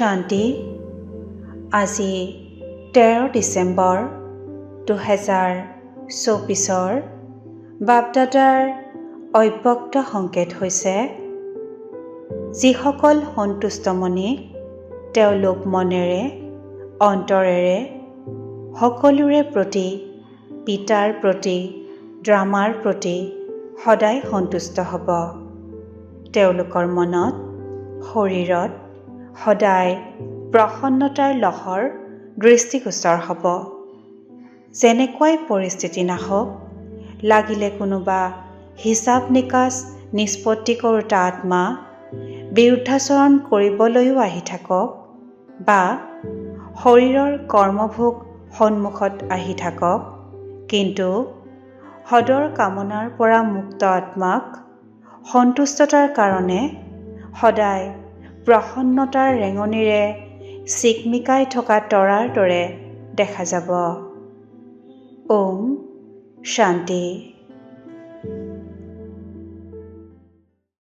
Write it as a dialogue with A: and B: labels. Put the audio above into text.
A: শান্তি। আজি তেৰ ডিচেম্বৰ দুহেজাৰ চৌবিছৰ বাপদাদাৰ অব্যক্ত সংকেত হৈছে যিসকল সন্তুষ্টমণি তেওঁলোক মনেৰে অন্তৰেৰে সকলোৰে প্ৰতি পিতাৰ প্ৰতি ড্ৰামাৰ প্ৰতি সদায় সন্তুষ্ট হ'ব। তেওঁলোকৰ মনত শৰীৰত সদায় প্ৰসন্নতাৰ লহৰ দৃষ্টিগোচৰ হ'ব। যেনেকুৱাই পৰিস্থিতি নাহক লাগিলে কোনোবা হিচাপ নিকাচ নিষ্পত্তি কৰোঁতা আত্মা বিৰুদ্ধাচৰণ কৰিবলৈও আহি থাকক বা শৰীৰৰ কৰ্মভোগ সন্মুখত আহি থাকক। কিন্তু সদৰ কামনাৰ পৰা মুক্ত আত্মাক সন্তুষ্টতাৰ কাৰণে সদায় প্ৰসন্নতাৰ ৰেঙনিৰে চিকমিকাই থকা তৰাৰ দৰে দেখা যাব। ওম শান্তি।